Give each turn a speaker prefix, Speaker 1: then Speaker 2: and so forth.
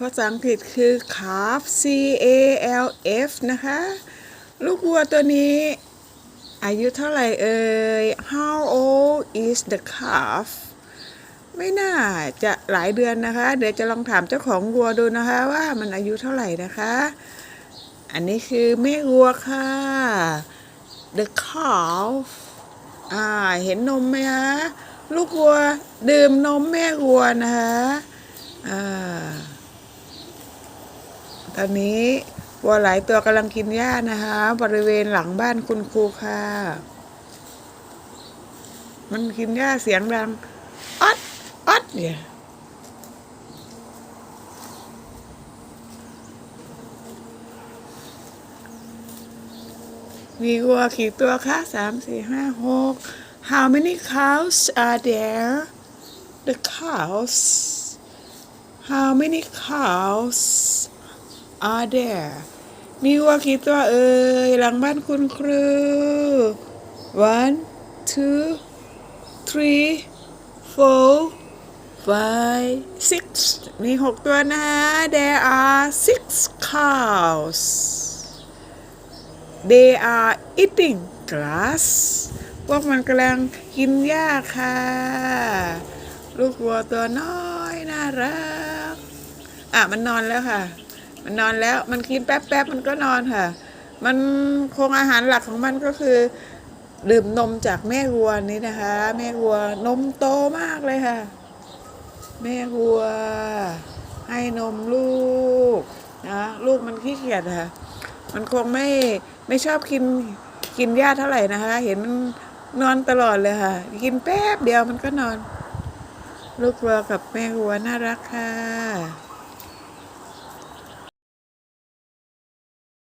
Speaker 1: ภาษาอังกฤษคือ calf C A L F นะคะ ลูกวัวตัวนี้ อายุเท่าไหร่เอ่ย How old is the calf ไม่น่าจะหลายเดือนนะคะ เดี๋ยวจะลองถามเจ้าของวัวดูนะคะว่ามันอายุเท่าไหร่นะคะ อันนี้คือแม่วัวค่ะ the calf อ่า เห็นนมไหมคะ ลูกวัวดื่มนมแม่วัวนะคะ อ่า อนนี้วัวหลายตัวกำลังกินหญ้านะคะ บริเวณหลังบ้านคุณครูค่ะ มันกินหญ้าเสียงดังอ๊อดอ๊อดเนี่ยมีวัวกี่ตัวคะสามสี่ห้าหก How many cows are there The cows How many cows are there มีวัวกี่ตัวเอ่ยหลังบ้านคุณครู one two three four five six มีหกตัวนะ there are six cows they are eating grass พวกมันกำลังกินหญ้าค่ะ ลูกวัวตัวน้อย น่ารัก อะ มันนอนแล้วค่ะ มันนอนแล้วมันกินแป๊บๆมันก็นอนค่ะ มันคงอาหารหลักของมันก็คือ ดื่มนมจากแม่วัวนี้นะคะ แม่วัวนมโตมากเลยค่ะ แม่วัว ให้นมลูกนะลูกมันขี้เกียจค่ะ มันคงไม่ไม่ชอบกินกินหญ้าเท่าไหร่นะคะ เห็นมันนอนตลอดเลยค่ะ กินแป๊บเดียวมันก็นอน ลูกวัวกับแม่วัวน่ารักค่ะ